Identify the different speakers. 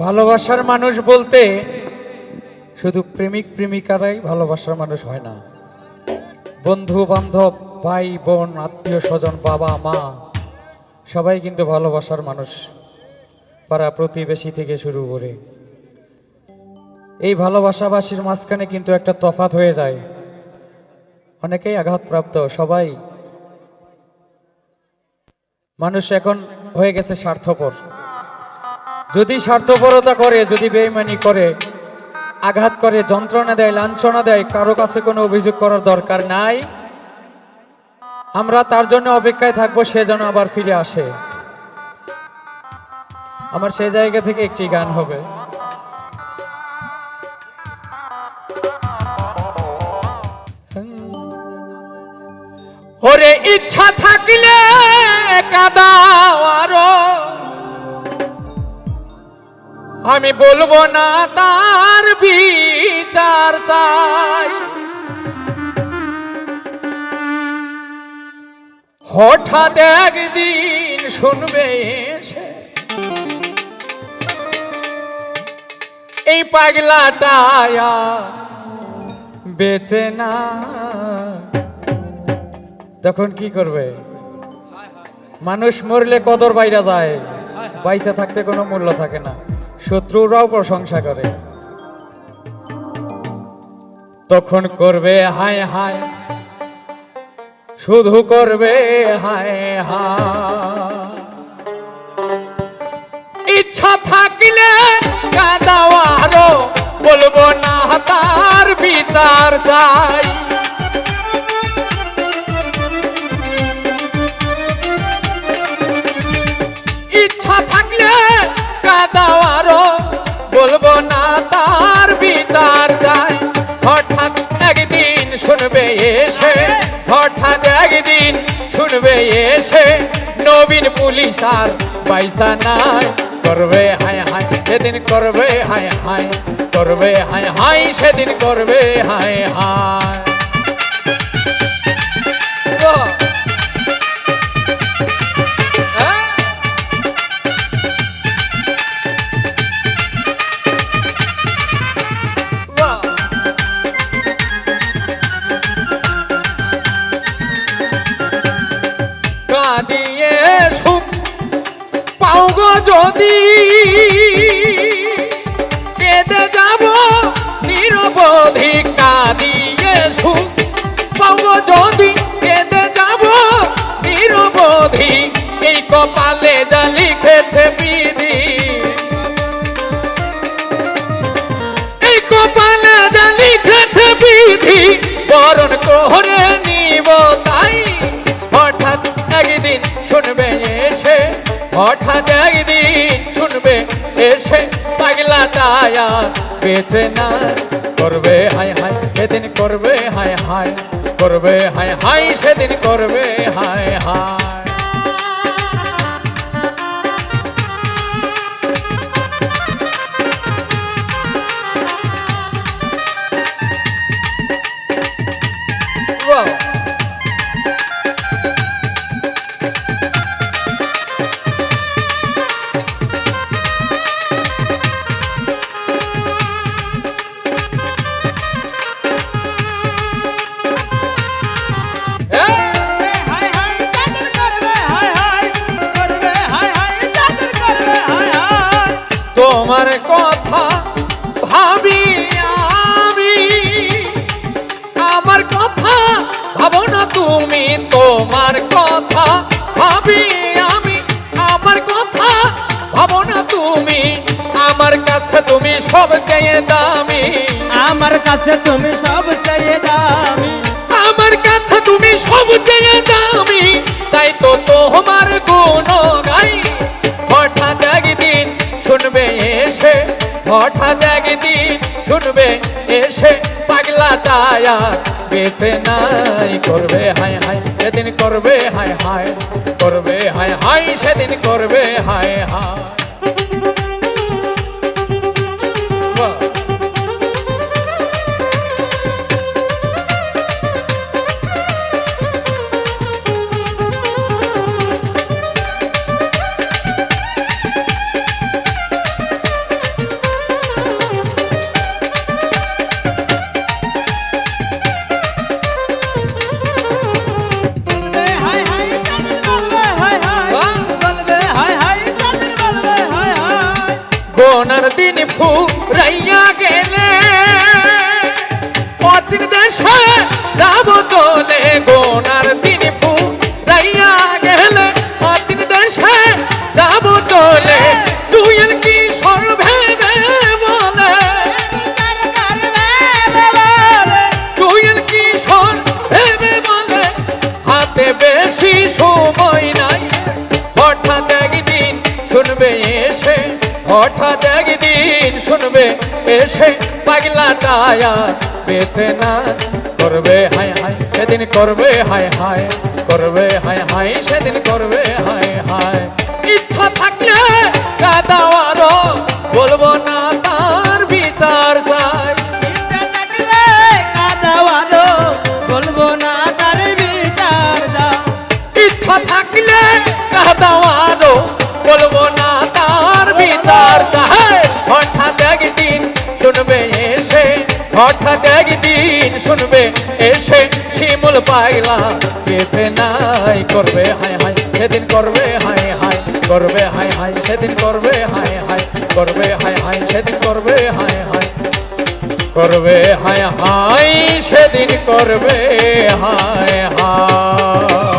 Speaker 1: ভালোবাসার মানুষ বলতে শুধু প্রেমিক প্রেমিকারাই ভালোবাসার মানুষ হয় না। বন্ধু বান্ধব, ভাই, বোন, আত্মীয় স্বজন, বাবা, মা, সবাই কিন্তু ভালোবাসার মানুষ পাড়া প্রতিবেশী থেকে শুরু করে। এই ভালোবাসাবাসীর মাঝখানে কিন্তু একটা তফাত হয়ে যায়। অনেকেই আঘাতপ্রাপ্ত, সবাই মানুষ এখন হয়ে গেছে স্বার্থপর। যদি স্বার্থপরতা করে, যদি বেইমানি করে, আঘাত করে, যন্ত্রণা দেয়, লাঞ্ছনা দেয়, কারও কাছে কোনো অভিযোগ করার দরকার নাই, আমরা তার জন্য অপেক্ষায় থাকব, সে যেন আবার ফিরে আসে। আমার সেই জায়গা থেকে একটি গান হবে। ওরে ইচ্ছা থাকলে কাদাও আরও আমি বলব না তার বিচার চাই। হঠাৎ একদিন শুনবে এসে এই পাগলাটা বেচে না। তখন কি করবে? মানুষ মরলে কদর বাইরা যায়, বাইচা থাকতে কোনো মূল্য থাকে না। শত্রুরাও প্রশংসা করে। তখন করবে হায় হায়, শুধু করবে হায় হায়। ইচ্ছা থাকলে কাদাও আরও, বলব না তার বিচার চাই। ইচ্ছা থাকলে কাদাও তার বিচার হঠাৎ একদিন শুনবে এসে, হঠাৎ একদিন শুনবে এসে, নবীন পুলিশ আর পয়সা নাই। করবে হায় হায়, সেদিন করবে হায় হায়, করবে হায় হায়, সেদিন করবে হায় হায়। যদি কেঁদে যাব নিরবধি সুখ গো যদি কেঁদে যাব নিরবধি এই কপালে যা লিখেছে বিধি। বরণ করে নিব তাই। হঠাৎ একদিন শুনবে এসে, হঠাৎ শুনবে এসে পাগলা টায়া, বেঁচে না। করবে হায় হায়, সেদিন করবে হায় হায়। করবে হায় হায়, সেদিন করবে হায় হায়। তোমার কথা ভাবি আমি। আমার কথা ভাবো না তুমি তোমার কথা ভাবি আমি। আমার কথা ভাবো না তুমি আমার কাছে তুমি সবচেয়ে দামি।
Speaker 2: আমার কাছে তুমি সব চাইয়ে দামি।
Speaker 1: আমার কাছে তুমি হঠাৎ একদিন শুনবে এসে পাগলা তায়া বেছে নাই, করবে হায় হায়, সেদিন করবে হায় হায়, করবে হায় হায়, সেদিন করবে হায় হায়। গোনার দিন ফুরাইয়া গেলে অচিন দেশে যাব চলে গোনার দিন হঠাৎ একদিন শুনবে, এসে পাগলা টায়া বেঁচে না। করবে হায় হায় সেদিন করবে হায় হায় করবে হায় হায় সেদিন করবে হায় হায় ইচ্ছা থাকলে কাদাওয়ারও বলব না। হঠাৎ একদিন শুনবে, এসে শিমুল পাইলা। বেঁচে নাই, করবে হায় হায়, সেদিন করবে হায় হায়, করবে হায় হায়, সেদিন করবে হায় হায়, করবে হায় হায়, সেদিন করবে হায় হায়, করবে হায় হায়, সেদিন করবে হায় হায়।